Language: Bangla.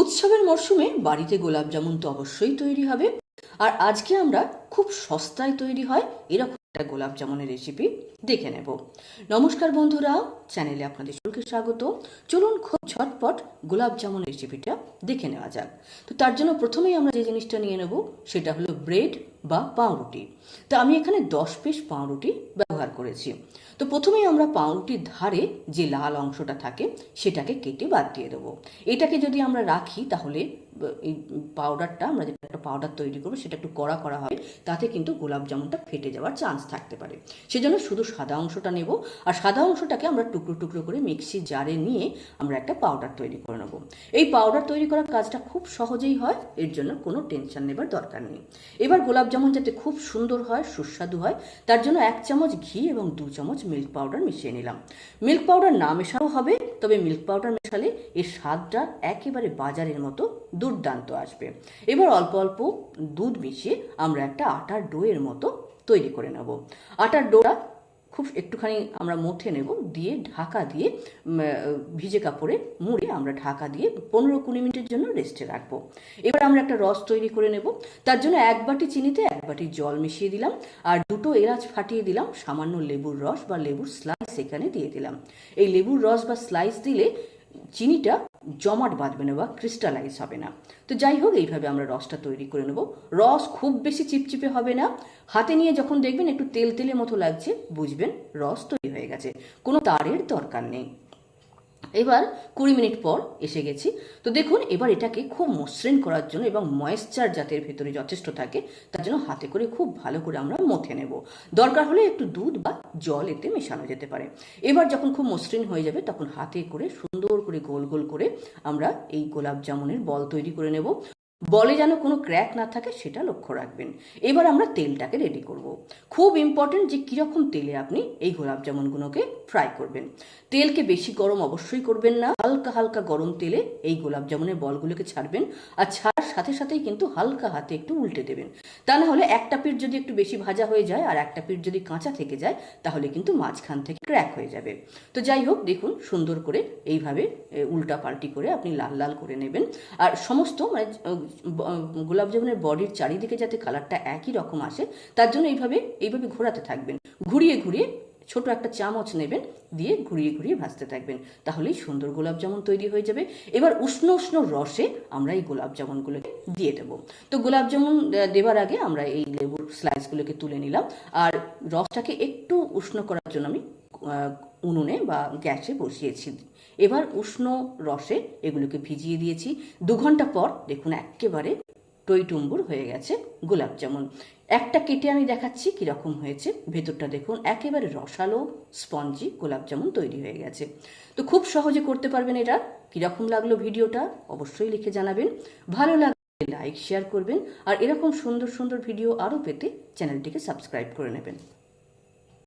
উৎসবের মরশুমে বাড়িতে গোলাপ জামুন তো অবশ্যই তৈরি হবে। আর আজকে আমরা খুব সস্তায় তৈরি হয় এরকম একটা গোলাপ জামুনের রেসিপি দেখে নেব। নমস্কার বন্ধুরা, চ্যানেলে আপনাদের সকলকে স্বাগত। চলুন খুব ঝটপট গোলাপ জামুন রেসিপিটা দেখে নেওয়া যাক। তো তার জন্য প্রথমেই আমরা যে জিনিসটা নিয়ে নেব, সেটা হলো ব্রেড বা পাউরুটি। তো আমি এখানে দশ পিস পাউরুটি ব্যবহার করেছি। তো প্রথমেই আমরা পাউরুটির ধারে যে লাল অংশটা থাকে, সেটাকে কেটে বাদ দিয়ে দেবো। এটাকে যদি আমরা রাখি, তাহলে এই পাউডারটা আমরা যেটা একটা পাউডার তৈরি করব, সেটা একটু কড়া করা হবে, তাতে কিন্তু গোলাপ জামুনটা ফেটে যাওয়ার চান্স থাকতে পারে। সেজন্য শুধু সাদা অংশটা নেব, আর সাদা অংশটাকে আমরা টুকরো টুকরো করে মিক্সি জারে নিয়ে আমরা একটা পাউডার তৈরি করে নেব। এই পাউডার তৈরি করার কাজটা খুব সহজেই হয়, এর জন্য কোনো টেনশন নেবার দরকার নেই। এবার গোলাপ জামুন যাতে খুব সুন্দর হয়, সুস্বাদু হয়, তার জন্য এক চামচ ঘি এবং দু চামচ মিল্ক পাউডার মিশিয়ে নিলাম। মিল্ক পাউডার না মেশাও হবে, তবে মিল্ক পাউডার মেশালে এর স্বাদটা একেবারে বাজারের মতো দুর্দান্ত আসবে। এবার অল্প অল্প দুধ মিশিয়ে আমরা একটা আটার ডোয়ের মতো তৈরি করে নেব। আটার ডোটা খুব একটুখানি আমরা মুঠে নেব, দিয়ে ঢাকা দিয়ে ভিজে কাপড়ে মুড়ে আমরা ঢাকা দিয়ে পনেরো কুড়ি মিনিটের জন্য রেস্টে রাখব। এবার আমরা একটা রস তৈরি করে নেব। তার জন্য এক বাটি চিনিতে এক বাটি জল মিশিয়ে দিলাম, আর দুটো এলাচ ফাটিয়ে দিলাম, সামান্য লেবুর রস বা লেবুর স্লাইস এখানে দিয়ে দিলাম। এই লেবুর রস বা স্লাইস দিলে চিনিটা জমাট বাঁধবে না বা ক্রিস্টালাইজ হবে না। তো যাই হোক, এইভাবে আমরা রসটা তৈরি করে নেব। রস খুব বেশি চিপচিপে হবে না। হাতে নিয়ে যখন দেখবেন একটু তেল তেলের মতো লাগছে, বুঝবেন রস তৈরি হয়ে গেছে। কোনো তারের দরকার নেই। এবার কুড়ি মিনিট পর এসে গেছি। তো দেখুন, এবার এটাকে খুব মসৃণ করার জন্য এবং ময়েশ্চার যাতে ভেতরে যথেষ্ট থাকে, তার জন্য হাতে করে খুব ভালো করে আমরা মথে নেব। দরকার হলে একটু দুধ বা জল এতে মেশানো যেতে পারে। এবার যখন খুব মসৃণ হয়ে যাবে, তখন হাতে করে সুন্দর করে গোল গোল করে আমরা এই গোলাপ জামুনের বল তৈরি করে নেব। বলে যেন কোনো ক্র্যাক না থাকে সেটা লক্ষ্য রাখবেন। এবার আমরা তেলটাকে রেডি করব। খুব ইম্পর্টেন্ট যে কীরকম তেলে আপনি এই গোলাপ জামুনগুলোকে ফ্রাই করবেন। তেলকে বেশি গরম অবশ্যই করবেন না। হালকা হালকা গরম তেলে এই গোলাপ জামুনের বলগুলোকে ছাড়বেন আর ছাড়ার সাথে সাথেই কিন্তু হালকা হাতে একটু উল্টে দেবেন। তা না হলে একটা পিঠ যদি একটু বেশি ভাজা হয়ে যায় আর একটা পিঠ যদি কাঁচা থেকে যায়, তাহলে কিন্তু মাঝখান থেকে ক্র্যাক হয়ে যাবে। তো যাই হোক, দেখুন সুন্দর করে এইভাবে উল্টা পাল্টি করে আপনি লাল লাল করে নেবেন। আর সমস্ত মানে আহ, ব- আহ, গোলাপ জামুনের বডির চারিদিকে যাতে কালারটা একই রকম আসে তার জন্য এইভাবে এইভাবে ঘোরাতে থাকবেন। ঘুরিয়ে ঘুরিয়ে ছোট একটা চামচ নেবেন দিয়ে ঘুরিয়ে ঘুরিয়ে ভাজতে থাকবেন। তাহলেই সুন্দর গোলাপ জামুন তৈরি হয়ে যাবে। এবার উষ্ণ উষ্ণ রসে আমরা এই গোলাপ জামুনগুলোকে দিয়ে দেবো। তো গোলাপ জামুন দেবার আগে আমরা এই লেবুর স্লাইসগুলোকে তুলে নিলাম। আর রসটাকে একটু উষ্ণ করার জন্য আমি উনুনে বা গ্যাসে বসিয়েছি। এবার উষ্ণ রসে এগুলোকে ভিজিয়ে দিয়েছি। দু ঘণ্টা পর দেখুন একেবারে টইটুম্বুর হয়ে গেছে গোলাপ জামুন। একটা কেটে আমি দেখাচ্ছি কীরকম হয়েছে। ভেতরটা দেখুন একেবারে রসালো স্পঞ্জি গোলাপ জামুন তৈরি হয়ে গেছে। তো খুব সহজে করতে পারবেন এটা। কীরকম লাগল ভিডিওটা অবশ্যই লিখে জানাবেন। ভালো লাগলে লাইক, শেয়ার করবেন। আর এরকম সুন্দর সুন্দর ভিডিও আরও পেতে চ্যানেলটিকে সাবস্ক্রাইব করে নেবেন।